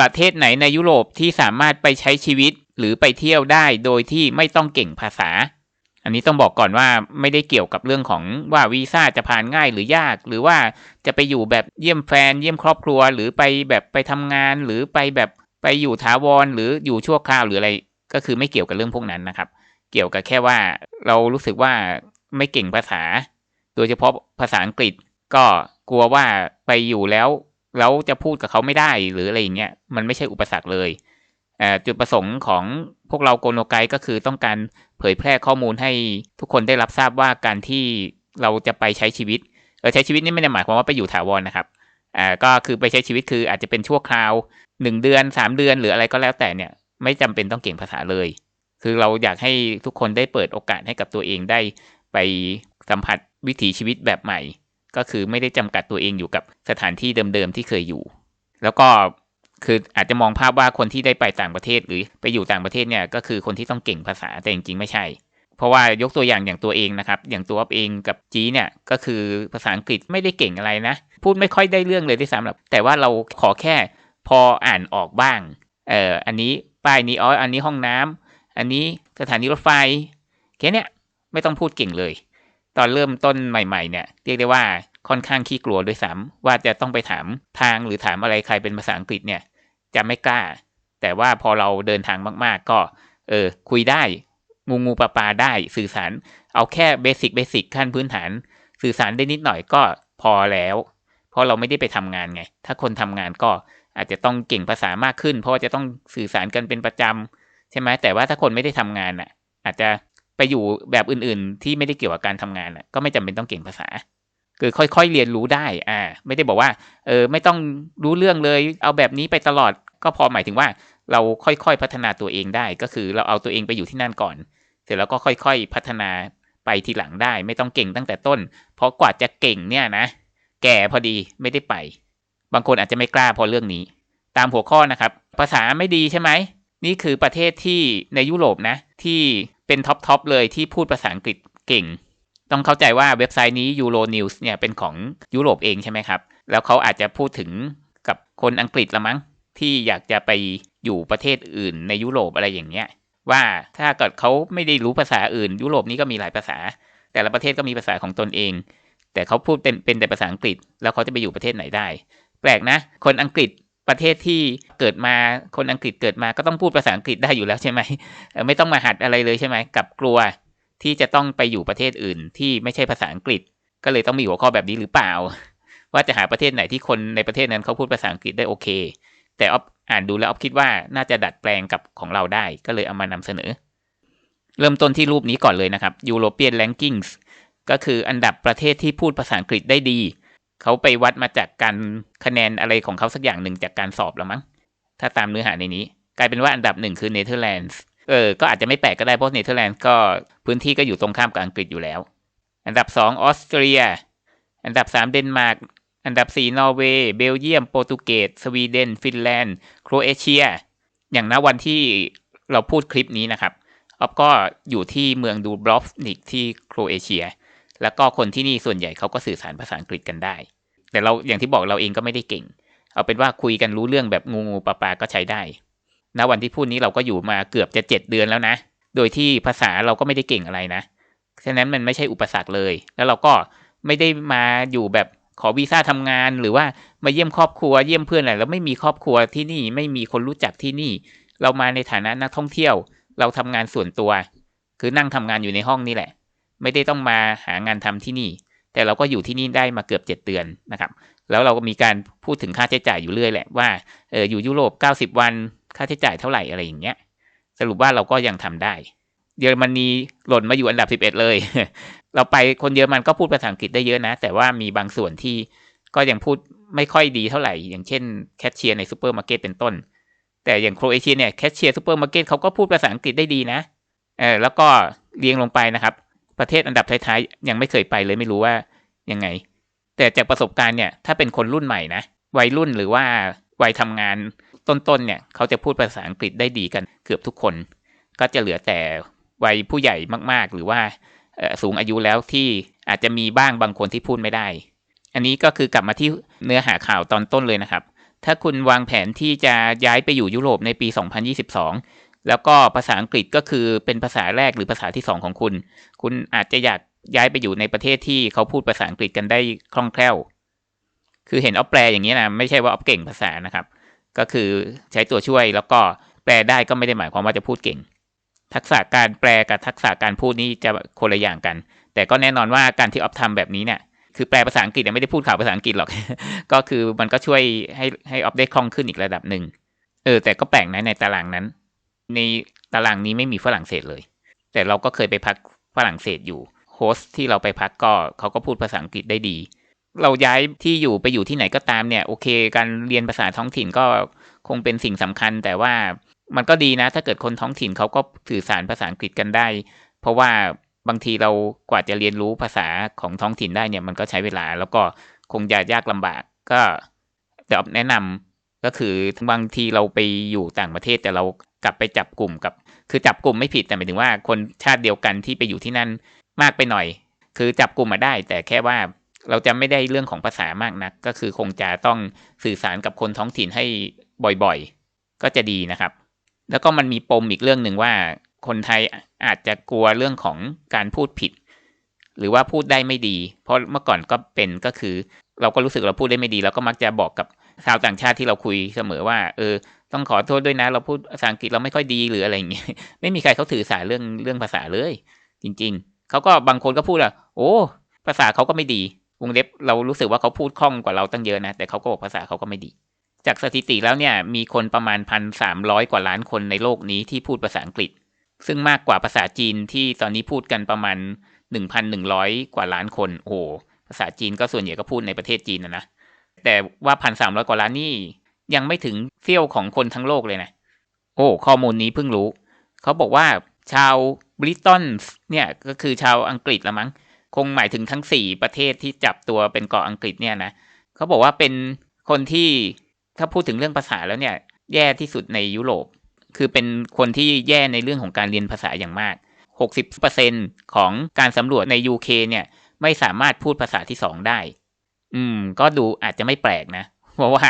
ประเทศไหนในยุโรปที่สามารถไปใช้ชีวิตหรือไปเที่ยวได้โดยที่ไม่ต้องเก่งภาษา อันนี้ต้องบอกก่อนว่าไม่ได้เกี่ยวกับเรื่องของว่าวีซ่าจะผ่านง่ายหรือยาก หรือว่าจะไปอยู่แบบเยี่ยมแฟน เยี่ยมครอบครัว หรือไปแบบไปทำงาน หรือไปแบบไปอยู่ถาวรหรืออยู่ชั่วคราวหรืออะไร ก็คือไม่เกี่ยวกับเรื่องพวกนั้นนะครับ เกี่ยวกับแค่ว่าเรารู้สึกว่าไม่เก่งภาษา โดยเฉพาะภาษาอังกฤษก็กลัวว่าไปอยู่แล้ว แล้วจะพูดกับเขาไม่ได้หรืออะไรอย่างเงี้ยมันไม่ใช่อุปสรรคเลยจุดประสงค์ของพวกเราโกโนไกก็คือต้องการเผยแพร่ข้อมูลให้ทุกคนได้รับทราบว่าการที่เราจะไปใช้ชีวิตเออใช้ชีวิตนี่ไม่ได้หมายความว่าไปอยู่ถาวรนนะครับอ่าก็คือไปใช้ชีวิตคืออาจจะเป็นชั่วคราวหนึ่งเดือนสามเดือนหรืออะไรก็แล้วแต่เนี่ย ไม่จำเป็นต้องเก่งภาษาเลย คือเราอยากให้ทุกคนได้เปิดโอกาสให้กับตัวเองได้ไปสัมผัสวิถีชีวิตแบบใหม่ ก็คือไม่ได้จำกัดตัวเองอยู่กับสถานที่เดิมๆที่เคยอยู่ แล้วก็คืออาจจะมองภาพว่าคนที่ได้ไปต่างประเทศหรือไปอยู่ต่างประเทศเนี่ยก็คือคนที่ต้องเก่งภาษาแต่จริงๆไม่ใช่ เพราะว่ายกตัวอย่างอย่างตัวเองนะครับ อย่างตัวเองกับจีเนี่ยก็คือภาษาอังกฤษไม่ได้เก่งอะไรนะ พูดไม่ค่อยได้เรื่องเลยที่สำหรับแต่ว่าเราขอแค่พออ่านออกบ้างเอ่ออันนี้ป้ายนี้อ๋ออันนี้ห้องน้ำอันนี้สถานีรถไฟแค่นี้ไม่ต้องพูดเก่งเลย ตอนเริ่มต้นใหม่ๆเนี่ยเรียกได้ว่าค่อนข้างขี้กลัวด้วยซ้ำว่าจะต้องไปถามทางหรือถามอะไรใครเป็นภาษาอังกฤษเนี่ยจะไม่กล้า แต่ว่าพอเราเดินทางมากๆ ก็เออคุยได้งูงูปลาปลาได้สื่อสาร เอาแค่เบสิกเบสิกขั้นพื้นฐาน สื่อสารได้นิดหน่อยก็พอแล้ว เพราะเราไม่ได้ไปทำงานไง ถ้าคนทำงานก็อาจจะต้องเก่งภาษามากขึ้น เพราะว่าจะต้องสื่อสารกันเป็นประจำใช่ไหมแต่ว่าถ้าคนไม่ได้ทำงานอะ อาจจะ ไปอยู่แบบอื่นๆ ที่ไม่ได้เกี่ยวกับการทำงานอะ ก็ไม่จำเป็นต้องเก่งภาษา คือค่อยๆเรียนรู้ได้ อ่า ไม่ได้บอกว่า เออ ไม่ต้องรู้เรื่องเลย เอาแบบนี้ไปตลอด ก็พอหมายถึงว่า เราค่อยๆพัฒนาตัวเองได้ ก็คือเราเอาตัวเองไปอยู่ที่นั่นก่อน เสร็จแล้วก็ค่อยๆพัฒนาไปทีหลังได้ ไม่ต้องเก่งตั้งแต่ต้น เพราะกว่าจะเก่งเนี่ยนะ แก่พอดีไม่ได้ไป บางคนอาจจะไม่กล้าพอเรื่องนี้ ตามหัวข้อนะครับ ภาษาไม่ดีใช่ไหม นี่คือประเทศที่ในยุโรปนะ ที่ เป็นท็อปทอปเลยที่พูดภาษาอังกฤษเก่ง ต้องเข้าใจว่าเว็บไซต์นี้ Euro News เนี่ยเป็นของยุโรปเองใช่ไหมครับ แล้วเขาอาจจะพูดถึงกับคนอังกฤษละมั้ง ที่อยากจะไปอยู่ประเทศอื่นในยุโรปอะไรอย่างเงี้ย ว่าถ้าเกิดเขาไม่ได้รู้ภาษาอื่น ยุโรปนี้ก็มีหลายภาษา แต่ละประเทศก็มีภาษาของตนเอง แต่เขาพูดเป็นเป็นแต่ภาษาอังกฤษ แล้วเขาจะไปอยู่ประเทศไหนได้ แปลกนะ คนอังกฤษ ประเทศที่เกิดมาคนอังกฤษเกิดมาก็ต้องพูดภาษาอังกฤษได้อยู่แล้วใช่ไหมไม่ต้องมาหัดอะไรเลยใช่ไหมกับกลัวที่จะต้องไปอยู่ประเทศอื่นที่ไม่ใช่ภาษาอังกฤษ ก็เลยต้องมีหัวข้อแบบนี้หรือเปล่า ว่าจะหาประเทศไหนที่คนในประเทศนั้นเขาพูดภาษาอังกฤษได้โอเค แต่ออฟอ่านดูแล้วออฟคิดว่าน่าจะดัดแปลงกับของเราได้ก็เลยเอามานำเสนอ เริ่มต้นที่รูปนี้ก่อนเลยนะครับ European Rankings ก็คืออันดับประเทศที่พูดภาษาอังกฤษได้ดี เขาไปวัดมาจากการคะแนนอะไรของเขาสักอย่างหนึ่งจากการสอบแล้วมั้ง ถ้าตามเนื้อหาในนี้ กลายเป็นว่าอันดับหนึ่งคือเนเธอร์แลนด์ เออ ก็อาจจะไม่แปลกก็ได้เพราะเนเธอร์แลนด์ก็พื้นที่ก็อยู่ตรงข้ามกับอังกฤษอยู่แล้ว อันดับสองออสเตรีย อันดับสามเดนมาร์ก อันดับ4นอร์เวย์ เบลเยียม โปรตุเกส สวีเดน ฟินแลนด์ โครเอเชีย อย่างณวันที่เราพูดคลิปนี้นะครับออฟก็อยู่ที่เมืองดูบรอฟนิกที่โครเอเชีย แล้วก็คนที่นี่ส่วนใหญ่เขาก็สื่อสารภาษาอังกฤษกันได้ แต่เราอย่างที่บอกเราเองก็ไม่ได้เก่ง เอาเป็นว่าคุยกันรู้เรื่องแบบงูงูปลาปลาก็ใช้ได้ณวันที่พูดนี้เราก็อยู่มาเกือบจะเจ็ดเดือนแล้วนะ โดยที่ภาษาเราก็ไม่ได้เก่งอะไรนะฉะนั้นมันไม่ใช่อุปสรรคเลย แล้วเราก็ไม่ได้มาอยู่แบบขอวีซ่าทำงานหรือว่ามาเยี่ยมครอบครัวเยี่ยมเพื่อนอะไรแล้วไม่มีครอบครัวที่นี่ไม่มีคนรู้จักที่นี่ เรามาในฐานะนักท่องเที่ยว เราทำงานส่วนตัว คือนั่งทำงานอยู่ในห้องนี่แหละ ไม่ได้ต้องมาหางานทำที่นี่ แต่เราก็อยู่ที่นี่ได้มาเกือบเจ็ดเดือนนะครับ แล้วเราก็มีการพูดถึงค่าใช้จ่ายอยู่เรื่อยแหละว่าเอออยู่ยุโรปเก้าสิบวันค่าใช้จ่ายเท่าไหร่อะไรอย่างเงี้ยสรุปว่าเราก็ยังทำได้เยอรมนีหล่นมาอยู่อันดับสิบเอ็ดเลย เราไปคนเยอรมันก็พูดภาษาอังกฤษได้เยอะนะ แต่ว่ามีบางส่วนที่ก็ยังพูดไม่ค่อยดีเท่าไหร่ อย่างเช่นแคชเชียร์ในซูเปอร์มาร์เก็ตเป็นต้น แต่อย่างโครเอเชียเนี่ยแคชเชียร์ซูเปอร์มาร์เก็ตเขาก็พูดภาษาอังกฤษได้ดีนะเออแล้วก็เรียงลงไปนะครับ ประเทศอันดับท้ายๆ ยังไม่เคยไปเลยไม่รู้ว่ายังไง แต่จากประสบการณ์เนี่ยถ้าเป็นคนรุ่นใหม่นะวัยรุ่นหรือว่าวัยทำงานต้นๆเนี่ยเขาจะพูดภาษาอังกฤษได้ดีกันเกือบทุกคน ก็จะเหลือแต่วัยผู้ใหญ่มากๆ หรือว่าสูงอายุแล้วที่อาจจะมีบ้างบางคนที่พูดไม่ได้ อันนี้ก็คือกลับมาที่เนื้อหาข่าวตอนต้นเลยนะครับ ถ้าคุณวางแผนที่จะย้ายไปอยู่ยุโรปในปี 2022 แล้วก็ภาษาอังกฤษก็คือเป็นภาษาแรกหรือภาษาที่สองของคุณ คุณอาจจะอยากย้ายไปอยู่ในประเทศที่เขาพูดภาษาอังกฤษกันได้คล่องแคล่ว คือเห็นออฟแปลอย่างนี้นะไม่ใช่ว่าออฟเก่งภาษานะครับ ก็คือใช้ตัวช่วยแล้วก็แปลได้ก็ไม่ได้หมายความว่าจะพูดเก่ง ทักษะการแปลกับทักษะการพูดนี่จะคนละอย่างกัน แต่ก็แน่นอนว่าการที่ออฟทำแบบนี้เนี่ยคือแปลภาษาอังกฤษไม่ได้พูดข่าวภาษาอังกฤษหรอก ก็คือมันก็ช่วยให้ให้ออฟได้คล่องขึ้นอีกระดับหนึ่ง เออแต่ก็แปลกนะในตารางนั้น ในตารางนี้ไม่มีฝรั่งเศสเลย แต่เราก็เคยไปพักฝรั่งเศสอยู่โฮสที่เราไปพักก็เขาก็พูดภาษาอังกฤษได้ดี เราย้ายที่อยู่ไปอยู่ที่ไหนก็ตามเนี่ยโอเค การเรียนภาษาท้องถิ่นก็คงเป็นสิ่งสำคัญ แต่ว่ามันก็ดีนะ ถ้าเกิดคนท้องถิ่นเขาก็สื่อสารภาษาอังกฤษกันได้ เพราะว่าบางทีเรากว่าจะเรียนรู้ภาษาของท้องถิ่นได้เนี่ยมันก็ใช้เวลา แล้วก็คงจะยากลำบากก็แต่แนะนำก็คือบางทีเราไปอยู่ต่างประเทศแต่เรา กลับไปจับกลุ่มกับ คือจับกลุ่มไม่ผิดแต่หมายถึงว่าคนชาติเดียวกันที่ไปอยู่ที่นั่นมากไปหน่อย คือจับกลุ่มมาได้ แต่แค่ว่าเราจะไม่ได้เรื่องของภาษามากนัก ก็คือคงจะต้องสื่อสารกับคนท้องถิ่นให้บ่อยๆ ก็จะดีนะครับ แล้วก็มันมีปมอีกเรื่องหนึ่งว่า คนไทยอาจจะกลัวเรื่องของการพูดผิด หรือว่าพูดได้ไม่ดี เพราะเมื่อก่อนก็เป็นก็คือ เราก็รู้สึกเราพูดได้ไม่ดีเราก็มักจะบอกกับชาวต่างชาติที่เราคุยเสมอว่า เออ ต้องขอโทษด้วยนะ เราพูดภาษาอังกฤษเราไม่ค่อยดีหรืออะไรอย่างเงี้ยไม่มีใครเขาถือสาเรื่องเรื่องภาษาเลย จริง ๆเขาก็บางคนก็พูดอะโอ้ภาษาเขาก็ไม่ดีวงเล็บเรารู้สึกว่าเขาพูดคล่องกว่าเราตั้งเยอะนะ แต่เขาก็บอกภาษาเขาก็ไม่ดี จากสถิติแล้วเนี่ย มีคนประมาณพันสามร้อยกว่าล้านคนในโลกนี้ที่พูดภาษาอังกฤษ ซึ่งมากกว่าภาษาจีนที่ตอนนี้พูดกันประมาณหนึ่งพันหนึ่งร้อยกว่าล้านคนโอ้ภาษาจีนก็ส่วนใหญ่ก็พูดในประเทศจีนนะนะแต่ว่าพันสามร้อยกว่าล้านนี่ ยังไม่ถึงเซี่ยวของคนทั้งโลกเลยนะ โอ้ ข้อมูลนี้เพิ่งรู้ เขาบอกว่าชาวบริตตันเนี่ยก็คือชาวอังกฤษละมั้ง คงหมายถึงทั้งสี่ประเทศที่จับตัวเป็นเกาะอังกฤษเนี่ยนะเขาบอกว่าเป็นคนที่ถ้าพูดถึงเรื่องภาษาแล้วเนี่ย แย่ที่สุดในยุโรป คือเป็นคนที่แย่ในเรื่องของการเรียนภาษาอย่างมาก 60%ของการสำรวจใน UK เนี่ย ไม่สามารถพูดภาษาที่สองได้ อืม ก็ดูอาจจะไม่แปลกนะ เพราะว่า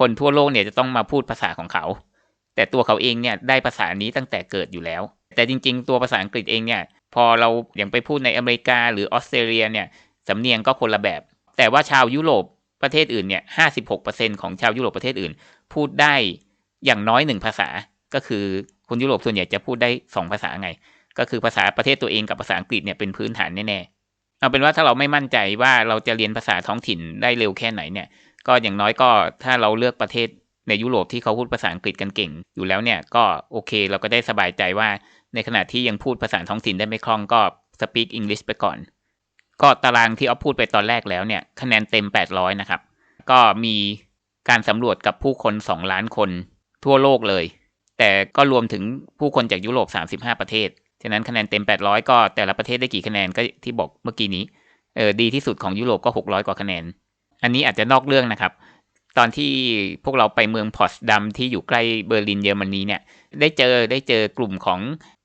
คนทั่วโลกเนี่ยจะต้องมาพูดภาษาของเขา แต่ตัวเขาเองเนี่ยได้ภาษานี้ตั้งแต่เกิดอยู่แล้ว แต่จริง ๆ ตัวภาษาอังกฤษเองเนี่ย พอเราอย่างไปพูดในอเมริกาหรือออสเตรเลียเนี่ยสำเนียงก็คนละแบบ แต่ว่าชาวยุโรปประเทศอื่นเนี่ยห้าสิบหกเปอร์เซ็นของชาวยุโรปประเทศอื่น พูดได้อย่างน้อยหนึ่งภาษา ก็คือคนยุโรปส่วนใหญ่จะพูดได้สองภาษาไง ก็คือภาษาประเทศตัวเองกับภาษาอังกฤษเนี่ยเป็นพื้นฐานแน่ๆเอาเป็นว่าถ้าเราไม่มั่นใจว่าเราจะเรียนภาษาท้องถิ่นได้เร็วแค่ไหนเนี่ย ก็อย่างน้อยก็ถ้าเราเลือกประเทศในยุโรปที่เขาพูดภาษาอังกฤษกันเก่ง อยู่แล้วเนี่ยก็โอเคเราก็ได้สบายใจว่า ในขณะที่ยังพูดภาษาท้องถิ่นได้ไม่คล่องก็ speak English ไปก่อน ก็ตารางที่เอาพูดไปตอนแรกแล้วเนี่ยคะแนนเต็ม 800 นะครับ ก็มีการสำรวจกับผู้คน 2 ล้านคนทั่วโลกเลย แต่ก็รวมถึงผู้คนจากยุโรป 35 ประเทศ ฉะนั้นคะแนนเต็ม 800 ก็แต่ละประเทศได้กี่คะแนนก็ที่บอกเมื่อกี้นี้เออดีที่สุดของยุโรปก็ 600 กว่าคะแนน อันนี้อาจจะนอกเรื่องนะครับ ตอนที่พวกเราไปเมืองพอสดัมที่อยู่ใกล้เบอร์ลินเยอรมนีเนี่ย ได้เจอได้เจอกลุ่มของ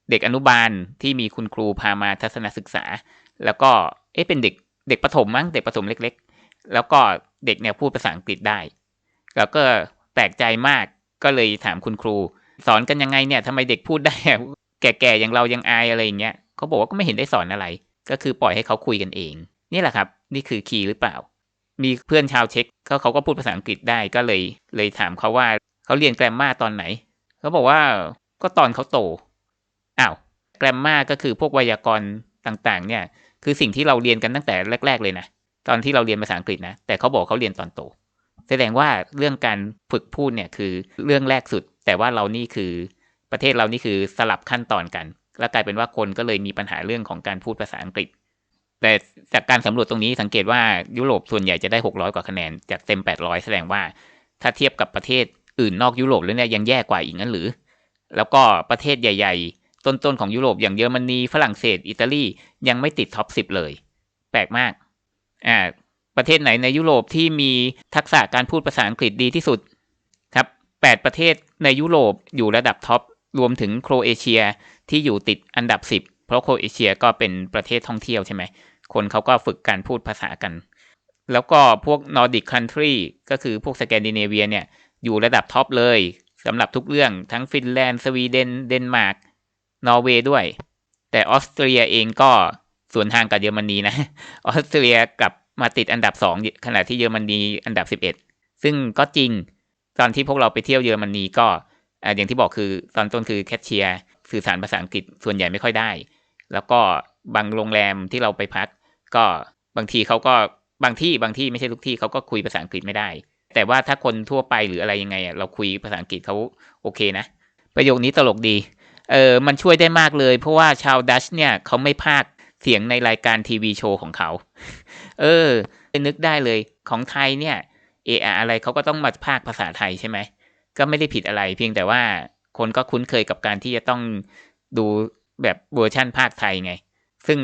เด็กอนุบาลที่มีคุณครูพามาทัศนศึกษา แล้วก็เอ๊ะเป็นเด็กเด็กประถมมั้งเด็กประถมเล็ก ๆ แล้วก็เด็กเนี่ยพูดภาษาอังกฤษได้ แล้วก็แปลกใจมากก็เลยถามคุณครู สอนกันยังไงเนี่ยทำไมเด็กพูดได้แก่ๆอย่างเรายังอายอะไรอย่างเงี้ยเขาบอกว่าก็ไม่เห็นได้สอนอะไร ก็คือปล่อยให้เขาคุยกันเอง นี่แหละครับ นี่คือคีย์หรือเปล่า มีเพื่อนชาวเช็กเขาเขาก็พูดภาษาอังกฤษได้ก็เลยเลยถามเขาว่าเขาเรียนแกรมมาตอนไหนเขาบอกว่าก็ตอนเขาโตอ้าวแกรมมาก็คือพวกไวยากรณ์ต่างๆ เนี่ย คือสิ่งที่เราเรียนกันตั้งแต่แรก ๆ เลยนะตอนที่เราเรียนภาษาอังกฤษนะแต่เขาบอกเขาเรียนตอนโต แสดงว่าเรื่องการฝึกพูดเนี่ยคือเรื่องแรกสุด แต่ว่าเรานี่คือประเทศเรานี่คือสลับขั้นตอนกัน แล้วกลายเป็นว่าคนก็เลยมีปัญหาเรื่องของการพูดภาษาอังกฤษ แต่จากการสำรวจตรงนี้สังเกตว่ายุโรปส่วนใหญ่จะได้ 600 กว่าคะแนน จากเต็ม 800 แสดงว่า ถ้าเทียบกับประเทศอื่นนอกยุโรปแล้วเนี่ยยังแย่กว่าอีกงั้นหรือ แล้วก็ประเทศใหญ่ ๆ ต้นๆของยุโรปอย่างเยอรมนีฝรั่งเศส อิตาลียังไม่ติดท็อป 10 เลย แปลกมากอ่าประเทศไหนในยุโรปที่มีทักษะการพูดภาษาอังกฤษดีที่สุดครับ 8 ประเทศในยุโรปอยู่ระดับท็อปรวมถึงโครเอเชียที่อยู่ติดอันดับ 10 เพราะโครเอเชียก็เป็นประเทศท่องเที่ยวใช่ไหม คนเขาก็ฝึกการพูดภาษากัน แล้วก็พวกนอร์ดิกคันทรีก็คือพวกสแกนดิเนเวียเนี่ย อยู่ระดับท็อปเลยสำหรับทุกเรื่องทั้งฟินแลนด์ สวีเดน เดนมาร์ก นอร์เวย์ด้วย แต่ออสเตรียเองก็ส่วนทางกับเยอรมนีนะ ออสเตรียกลับมาติดอันดับสองขณะที่เยอรมนีอันดับสิบเอ็ดซึ่งก็จริงตอนที่พวกเราไปเที่ยวเยอรมนีก็ออย่างที่บอกคือตอนต้นคือแคชเชียร์สื่อสารภาษาอังกฤษส่วนใหญ่ไม่ค่อยได้ แล้วก็บางโรงแรมที่เราไปพัก ก็บางทีเขาก็บางที่บางที่ไม่ใช่ทุกที่เขาก็คุยภาษาอังกฤษไม่ได้ แต่ว่าถ้าคนทั่วไปหรืออะไรยังไงเราคุยภาษาอังกฤษเขาโอเคนะ ประโยคนี้ตลกดีเออมันช่วยได้มากเลย เพราะว่าชาวดัชเนี่ยเขาไม่พากเสียงในรายการทีวีโชว์ของเขา เออ นึกได้เลยของไทยเนี่ยเอออะไรเขาก็ต้องมาพากภาษาไทยใช่ไหม ก็ไม่ได้ผิดอะไร เพียงแต่ว่าคนก็คุ้นเคยกับการที่จะต้องดูแบบเวอร์ชั่นภาคไทยไง ซึ่ง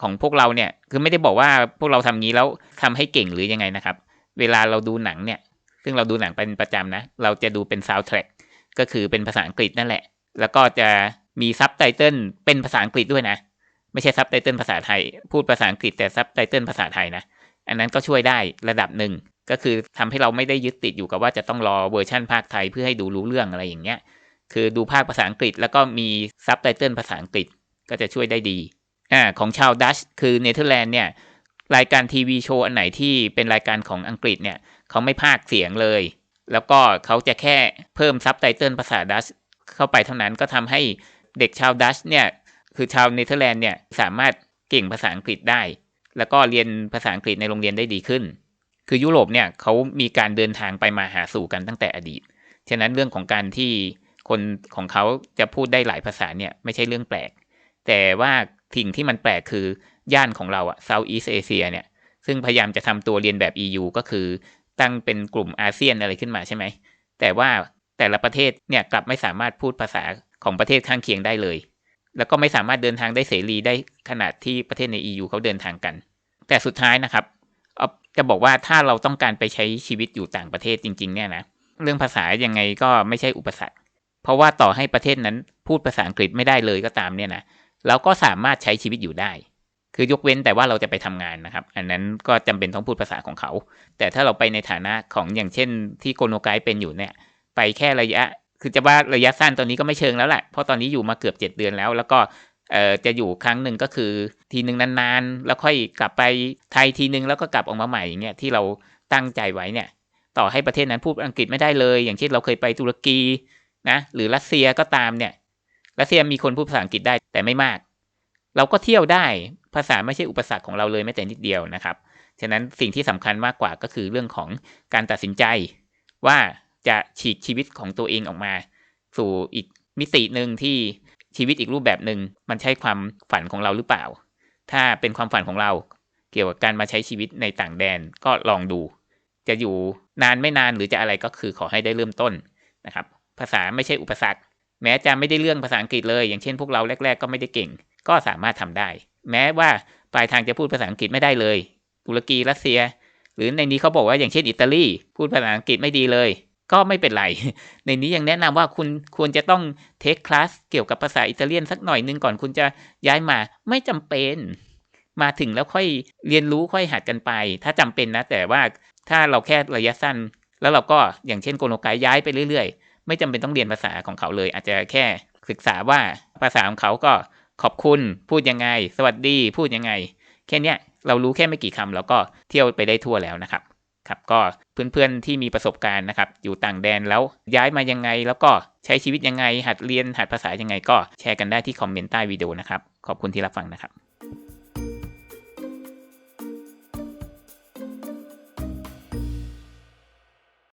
ของพวกเราเนี่ย คือไม่ได้บอกว่าพวกเราทำงี้แล้วทำให้เก่งหรือยังไงนะครับ เวลาเราดูหนังเนี่ย ซึ่งเราดูหนังเป็นประจำนะ เราจะดูเป็นซาวด์แทร็กก็คือเป็นภาษาอังกฤษนั่นแหละ แล้วก็จะมีซับไตเติลเป็นภาษาอังกฤษด้วยนะ ไม่ใช่ซับไตเติลภาษาไทย พูดภาษาอังกฤษแต่ซับไตเติลภาษาไทยนะ อันนั้นก็ช่วยได้ระดับหนึ่ง ก็คือทำให้เราไม่ได้ยึดติดอยู่กับว่าจะต้องรอเวอร์ชั่นภาคไทยเพื่อให้ดูรู้เรื่องอะไรอย่างเงี้ย คือดูภาคภาษาอังกฤษแล้วก็มีซับไตเติลภาษาอังกฤษก็จะช่วยได้ดี อ่าของชาวดัชคือเนเธอร์แลนด์เนี่ยรายการทีวีโชว์อันไหนที่เป็นรายการของอังกฤษเนี่ยเขาไม่พากเสียงเลย แล้วก็เขาจะแค่เพิ่มซับไตเติลภาษาดัชเข้าไปเท่านั้นก็ทำให้เด็กชาวดัชเนี่ยคือชาวเนเธอร์แลนด์เนี่ยสามารถเก่งภาษาอังกฤษได้ แล้วก็เรียนภาษาอังกฤษในโรงเรียนได้ดีขึ้น คือยุโรปเนี่ยเขามีการเดินทางไปมาหาสู่กันตั้งแต่อดีต ฉะนั้นเรื่องของการที่คนของเขาจะพูดได้หลายภาษาเนี่ยไม่ใช่เรื่องแปลก แต่ว่า สิ่งที่มันแปลกคือย่านของเราอะ Southeast Asia เนี่ย ซึ่งพยายามจะทำตัวเรียนแบบ EU ก็คือตั้งเป็นกลุ่มอาเซียนอะไรขึ้นมาใช่ไหม แต่ว่าแต่ละประเทศเนี่ยกลับไม่สามารถพูดภาษาของประเทศข้างเคียงได้เลย แล้วก็ไม่สามารถเดินทางได้เสรีได้ขนาดที่ประเทศใน EU เขาเดินทางกัน แต่สุดท้ายนะครับจะบอกว่าถ้าเราต้องการไปใช้ชีวิตอยู่ต่างประเทศจริง ๆ เนี่ยนะ เรื่องภาษายังไงก็ไม่ใช่อุปสรรค เพราะว่าต่อให้ประเทศนั้นพูดภาษาอังกฤษไม่ได้เลยก็ตามเนี่ยนะ เราก็สามารถใช้ชีวิตอยู่ได้ คือยกเว้นแต่ว่าเราจะไปทำงานนะครับ อันนั้นก็จำเป็นต้องพูดภาษาของเขา แต่ถ้าเราไปในฐานะของอย่างเช่น ที่โกโนไกเป็นอยู่เนี่ย ไปแค่ระยะ คือจะว่าระยะสั้นตอนนี้ก็ไม่เชิงแล้วแหละ เพราะตอนนี้อยู่มาเกือบเจ็ดเดือนแล้ว แล้วก็จะอยู่ครั้งหนึ่งก็คือ ทีหนึ่งนานๆ แล้วค่อยกลับไปไทยทีหนึ่งแล้วก็กลับออกมาใหม่อย่างเงี้ยที่เราตั้งใจไว้เนี่ย ต่อให้ประเทศนั้นพูดอังกฤษไม่ได้เลย อย่างเช่นเราเคยไปตุรกีนะหรือรัสเซียก็ตามเนี่ย รัสเซียมีคนพูดภาษาอังกฤษได้แต่ไม่มาก เราก็เที่ยวได้ภาษาไม่ใช่อุปสรรคของเราเลยแม้แต่นิดเดียวนะครับ ฉะนั้นสิ่งที่สำคัญมากกว่าก็คือเรื่องของการตัดสินใจ ว่าจะฉีกชีวิตของตัวเองออกมา สู่อีกมิติหนึ่งที่ชีวิตอีกรูปแบบหนึ่งมันใช่ความฝันของเราหรือเปล่า ถ้าเป็นความฝันของเราเกี่ยวกับการมาใช้ชีวิตในต่างแดนก็ลองดู จะอยู่นานไม่นานหรือจะอะไรก็คือขอให้ได้เริ่มต้นนะครับ ภาษาไม่ใช่อุปสรรค แม้จะไม่ได้เรื่องภาษาอังกฤษเลย อย่างเช่นพวกเราแรก ๆ ก็ไม่ได้เก่ง ก็สามารถทำได้ แม้ว่าปลายทางจะพูดภาษาอังกฤษไม่ได้เลย ตุรกีรัสเซีย หรือในนี้เขาบอกว่าอย่างเช่นอิตาลีพูดภาษาอังกฤษไม่ดีเลย ก็ไม่เป็นไร ในนี้ยังแนะนำว่าคุณควรจะต้องเทคคลาสเกี่ยวกับภาษาอิตาเลียนสักหน่อยนึงก่อนคุณจะย้ายมาไม่จำเป็น มาถึงแล้วค่อยเรียนรู้ค่อยหัดกันไป ถ้าจำเป็นนะ แต่ว่าถ้าเราแค่ระยะสั้น แล้วเราก็อย่างเช่นโกโนไกย้ายไปเรื่อยๆ ไม่จำเป็นต้องเรียนภาษาของเขาเลย อาจจะแค่ศึกษาว่าภาษาของเขาก็ขอบคุณ พูดยังไง สวัสดี พูดยังไง แค่นี้เรารู้แค่ไม่กี่คำเราก็เที่ยวไปได้ทั่วแล้วนะครับครับก็เพื่อนๆที่มีประสบการณ์นะครับ อยู่ต่างแดนแล้วย้ายมายังไง แล้วก็ใช้ชีวิตยังไง หัดเรียนหัดภาษายังไง ก็แชร์กันได้ที่คอมเมนต์ใต้วิดีโอนะครับ ขอบคุณที่รับฟังนะครับ